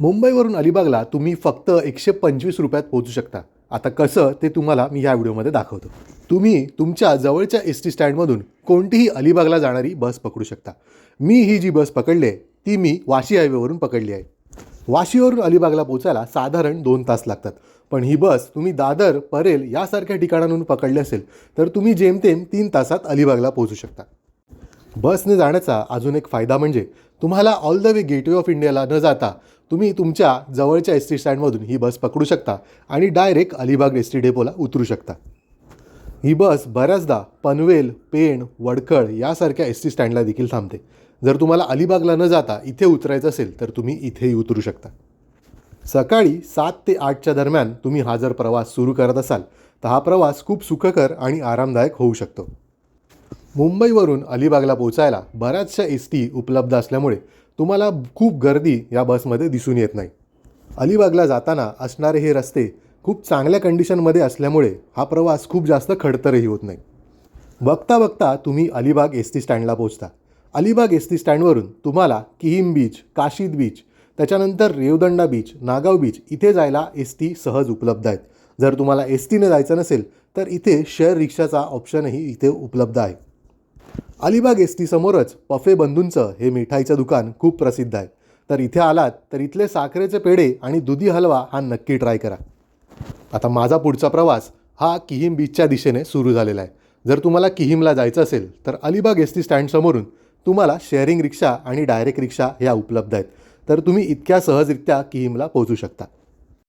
मुंबईवरून अलिबागला तुम्ही फक्त एकशे पंचवीस रुपयात पोहोचू शकता. आता कसं ते तुम्हाला मी ह्या व्हिडिओमध्ये दाखवतो. तुम्ही तुमच्या जवळच्या एस टी स्टँडमधून कोणतीही अलिबागला जाणारी बस पकडू शकता. मी ही जी बस पकडली आहे ती मी वाशी हायवेवरून पकडली आहे. वाशीवरून अलिबागला पोचायला साधारण दोन तास लागतात. पण ही बस तुम्ही दादर परेल यासारख्या ठिकाणांहून पकडली असेल तर तुम्ही जेमतेम तीन तासात अलिबागला पोहोचू शकता. बसने जाण्याचा अजून एक फायदा म्हणजे तुम्हाला all the way gateway of इंडियाला न जाता तुम्ही तुमच्या जवळच्या एस टी स्टँडमधून ही बस पकडू शकता आणि डायरेक्ट अलिबाग एस टी डेपोला उतरू शकता. ही बस बऱ्याचदा पनवेल पेण वडखळ यासारख्या एस टी स्टँडला देखील थांबते. जर तुम्हाला अलिबागला न जाता इथे उतरायचं असेल तर तुम्ही इथेही उतरू शकता. सकाळी सात ते आठच्या दरम्यान तुम्ही हा जर प्रवास सुरू करत असाल तर हा प्रवास खूप सुखकर आणि आरामदायक होऊ शकतो. मुंबईवरून अलिबागला पोचायला बऱ्याचशा एस टी उपलब्ध असल्यामुळे तुम्हाला खूप गर्दी या बसमध्ये दिसून येत नाही. अलिबागला जाताना असणारे हे रस्ते खूप चांगल्या कंडिशनमध्ये असल्यामुळे हा प्रवास खूप जास्त खडतरही होत नाही. बघता बघता तुम्ही अलिबाग एस टी स्टँडला पोचता अलिबाग एस टी स्टँडवरून तुम्हाला किहीम बीच काशीद बीच त्याच्यानंतर रेवदंडा बीच नागाव बीच इथे जायला एस टी सहज उपलब्ध आहेत. जर तुम्हाला एस टीने जायचं नसेल तर इथे शेअर रिक्षाचा ऑप्शनही इथे उपलब्ध आहे. अलिबाग एस टीसमोरच पफे बंधूंचं हे मिठाईचं दुकान खूप प्रसिद्ध आहे. तर इथे आलात तर इथले साखरेचे पेढे आणि दुधी हलवा हा नक्की ट्राय करा. आता माझा पुढचा प्रवास हा किहिम बीचच्या दिशेने सुरू झालेला आहे. जर तुम्हाला किहिमला जायचं असेल तर अलिबाग एस टी स्टँडसमोरून तुम्हाला शेअरिंग रिक्षा आणि डायरेक्ट रिक्षा ह्या उपलब्ध आहेत. तर तुम्ही इतक्या सहजरित्या किहिमला पोहोचू शकता.